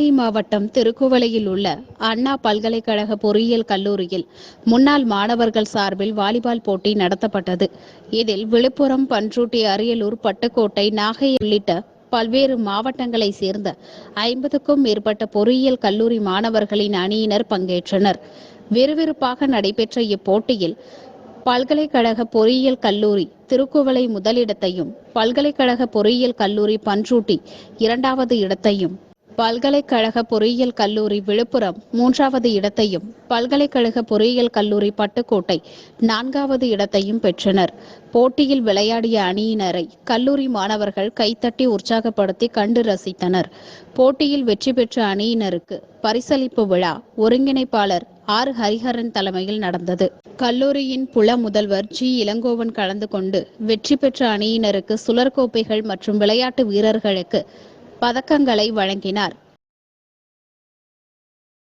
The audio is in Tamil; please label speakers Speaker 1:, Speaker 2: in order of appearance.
Speaker 1: நாகை மாவட்டம் திருக்குவளையில் உள்ள அண்ணா பல்கலைக்கழக பொறியியல் கல்லூரியில் முன்னாள் மாணவர்கள் சார்பில் வாலிபால் போட்டி நடத்தப்பட்டது. இதில் விழுப்புரம் பன்ருட்டி அரியலூர் பட்டுக்கோட்டை நாகை உள்ளிட்ட பல்வேறு மாவட்டங்களைச் சேர்ந்த ஐம்பதுக்கும் மேற்பட்ட பொறியியல் கல்லூரி மாணவர்களின் அணியினர் பங்கேற்றனர். விறுவிறுப்பாக நடைபெற்ற இப்போட்டியில் பல்கலைக்கழக பொறியியல் கல்லூரி திருக்குவளை முதலிடத்தையும் பல்கலைக்கழக பொறியியல் கல்லூரி பன்ருட்டி இரண்டாவது இடத்தையும் பல்கலைக்கழக பொறியியல் கல்லூரி விழுப்புரம் மூன்றாவது இடத்தையும் பல்கலைக்கழக பொறியியல் கல்லூரி பட்டுக்கோட்டை நான்காவது இடத்தையும் பெற்றனர். போட்டியில் விளையாடிய அணியினரை கல்லூரி மாணவர்கள் கைத்தட்டி உற்சாகப்படுத்தி கண்டு ரசித்தனர். போட்டியில் வெற்றி பெற்ற அணியினருக்கு பரிசளிப்பு விழா ஒருங்கிணைப்பாளர் ஆர். ஹரிஹரன் தலைமையில் நடந்தது. கல்லூரியின் புல முதல்வர் ஜி. இளங்கோவன் கலந்து கொண்டு வெற்றி பெற்ற அணியினருக்கு சுழற்கோப்பைகள் மற்றும் விளையாட்டு வீரர்களுக்கு பதக்கங்களை வழங்கினார்.